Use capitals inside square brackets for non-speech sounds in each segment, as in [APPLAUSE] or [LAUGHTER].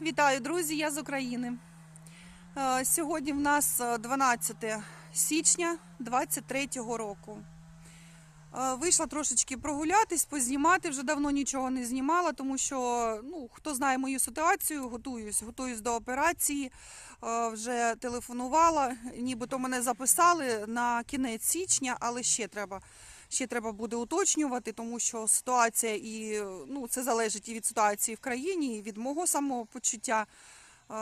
Вітаю, друзі! Я з України. Е, Сьогодні в нас е, 12 січня 23-го року. Е, Вийшла трошечки прогулятись, познімати. Вже давно нічого не знімала, тому що ну, хто знає мою ситуацію, готуюсь, готуюсь до операції. Е, Вже телефонувала, нібито мене записали на кінець січня, але ще треба. Ще треба буде уточнювати, тому що ситуація і ну, це залежить і від ситуації в країні, і від мого самопочуття. Е,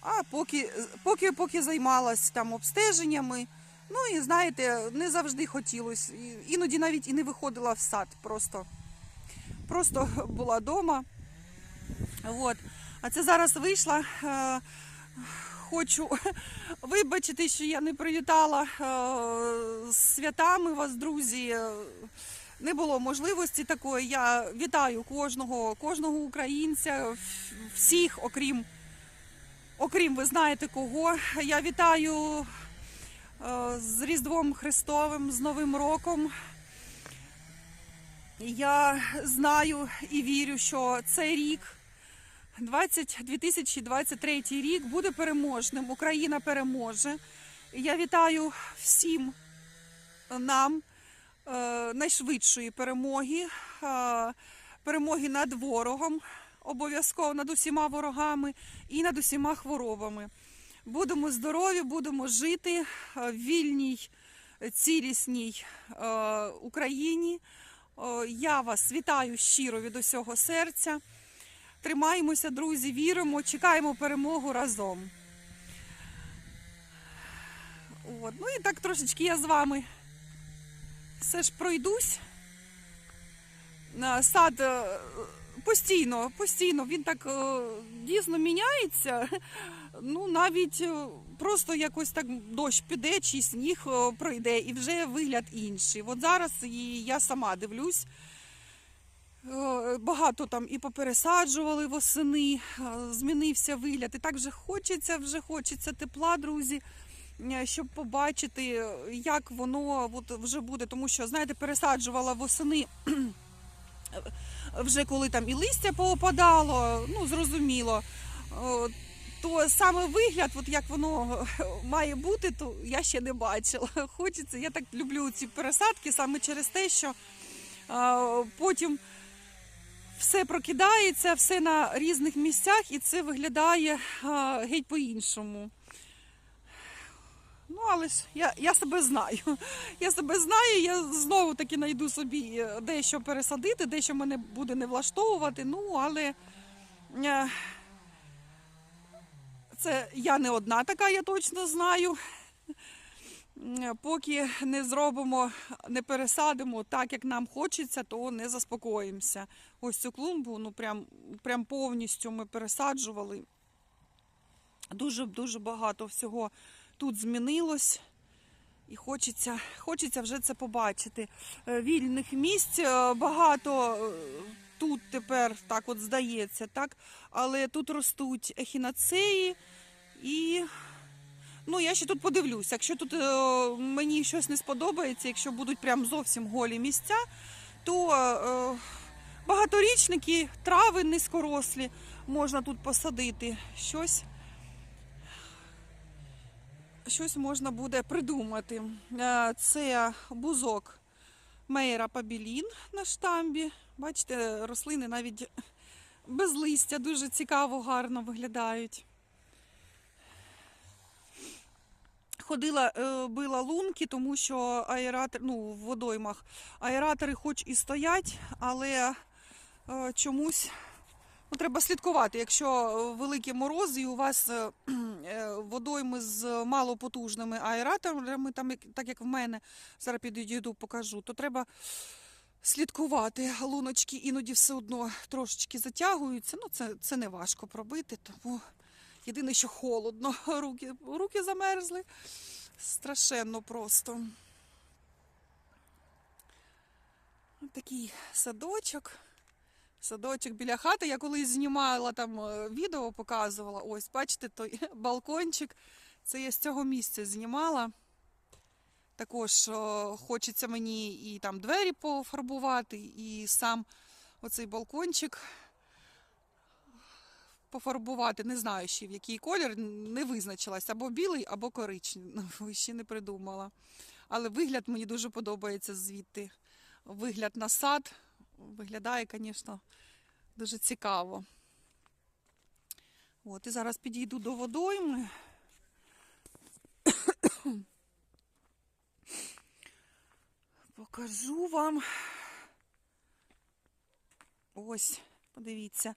А поки, поки, поки займалась там обстеженнями, ну і знаєте, не завжди хотілося. Іноді навіть і не виходила в сад, просто, просто [LAUGHS] була вдома. От. А це зараз вийшла. Хочу [LAUGHS] вибачити, що я не привітала е, з святами вас, друзі. Не було можливості такої. Я вітаю кожного, кожного українця, всіх, окрім, окрім ви знаєте кого. Я вітаю е, з Різдвом Христовим, з Новим роком. Я знаю і вірю, що цей рік. 20, 2023 рік буде переможним. Україна переможе. Я вітаю всім нам е, найшвидшої перемоги, е, перемоги над ворогом, обов'язково над усіма ворогами і над усіма хворобами. Будемо здорові, будемо жити е, в вільній, цілісній Україні. Я вас вітаю щиро від усього серця. Тримаємося, друзі, віримо, чекаємо перемогу разом. От. Ну і так трошечки я з вами все ж пройдусь. Сад е, постійно, постійно він так е, дійсно міняється. Ну, навіть е, просто якось так дощ піде, чи сніг пройде, і вже вигляд інший. От зараз і я сама дивлюсь. Е, Багато там і попересаджували восени, е, змінився вигляд. І так вже хочеться, вже хочеться тепла, друзі, е, щоб побачити, як воно от вже буде. Тому що, знаєте, пересаджувала восени. Вже коли там і листя поопадало, ну зрозуміло, то саме вигляд, от як воно має бути, то я ще не бачила. Хочеться, я так люблю ці пересадки саме через те, що потім все прокидається, все на різних місцях, і це виглядає геть по-іншому. Ну, але ж я, я себе знаю. Я себе знаю, я знову таки знайду собі е, дещо пересадити, дещо мене буде не влаштовувати. Ну, але е, це я не одна така, я точно знаю. Поки не зробимо, не пересадимо так, як нам хочеться, то не заспокоїмося. Ось цю клумбу, ну прям, прям повністю ми пересаджували. Дуже дуже багато всього тут змінилось. І хочеться, хочеться вже це побачити. Е, Вільних місць е, багато е, тут тепер так от здається, так? але тут ростуть ехінацеї і Ну, я ще тут подивлюся. Якщо тут е, мені щось не сподобається, якщо будуть прям зовсім голі місця, то е, багаторічники, трави низькорослі можна тут посадити. Щось, щось можна буде придумати. Е, це бузок Мейра Пабілін на штамбі. Бачите, рослини навіть без листя дуже цікаво, гарно виглядають. Ходила, е, била лунки, тому що аератор, ну, в водоймах аератори хоч і стоять, але е, чомусь ну, треба слідкувати. Якщо великі морози і у вас е, е, водойми з малопотужними аераторами, там, так як в мене, зараз підійду, покажу, то треба слідкувати. Луночки іноді все одно трошечки затягуються. Ну, це, це не важко пробити, тому єдине, що холодно, [LAUGHS] руки, руки замерзли. Страшенно просто. Ось Такий садочок. Садочок біля хати. Я колись знімала там е, відео, показувала. Ось, бачите, той [LAUGHS] балкончик. Це я з цього місця знімала. Також хочеться мені і там двері пофарбувати, і сам оцей балкончик пофарбувати, не знаю ще в який колір, не визначилась. Або білий, або коричневий. [LAUGHS] Ще не придумала. Але вигляд мені дуже подобається звідти. Вигляд на сад виглядає, звісно, дуже цікаво. От, і зараз підійду до водойми. [COUGHS] Покажу вам. Ось, подивіться.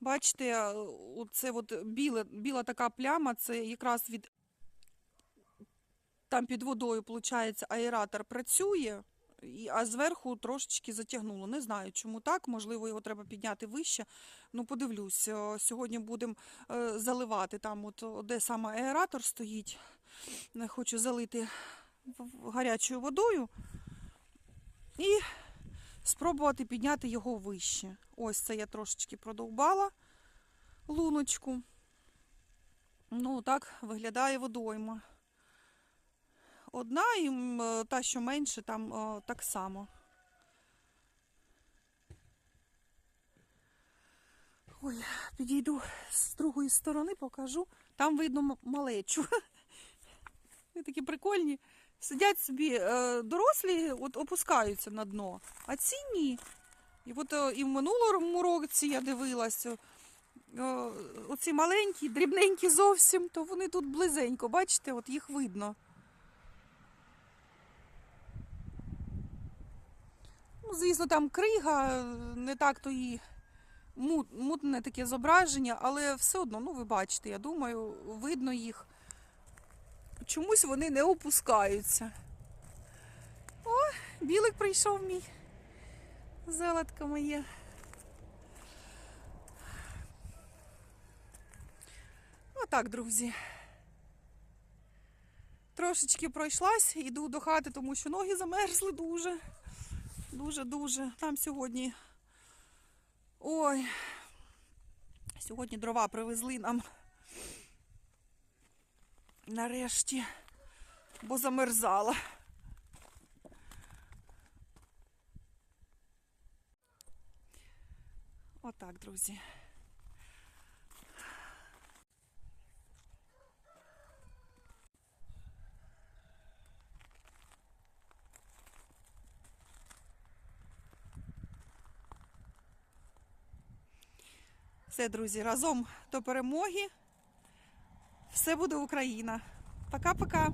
Бачите, оце от біле, біла така пляма, це якраз від там під водою, виходить, аератор працює, а зверху трошечки затягнуло. Не знаю, чому так. Можливо, його треба підняти вище. Ну, подивлюсь. Е, Сьогодні будемо е, заливати там, от, де саме аератор стоїть. Хочу залити гарячою водою і спробувати підняти його вище. Ось це я трошечки продовбала луночку. Ну, так виглядає водойма. Одна і е, та, що менше, там е, так само. Ой, підійду з другої сторони, покажу. Там видно малечу. [LAUGHS] Вони такі прикольні. Сидять собі е, дорослі, от опускаються на дно, а ці ні. І от е, і в минулому році я дивилася. е, Оці маленькі, дрібненькі зовсім, то вони тут близенько, бачите, от їх видно. Ну, звісно, там крига, не так то і мутне таке зображення, але все одно, ну ви бачите, я думаю, видно їх. Чомусь вони не опускаються. О, білик прийшов мій. Золотко моє. Отак, друзі. Трошечки пройшлась, іду до хати, тому що ноги замерзли дуже. Дуже-дуже. Там сьогодні. Ой. Сьогодні дрова привезли нам. Нарешті. Бо замерзала. Отак, друзі. Все, друзі, разом до перемоги. Все буде Україна. Пока-пока.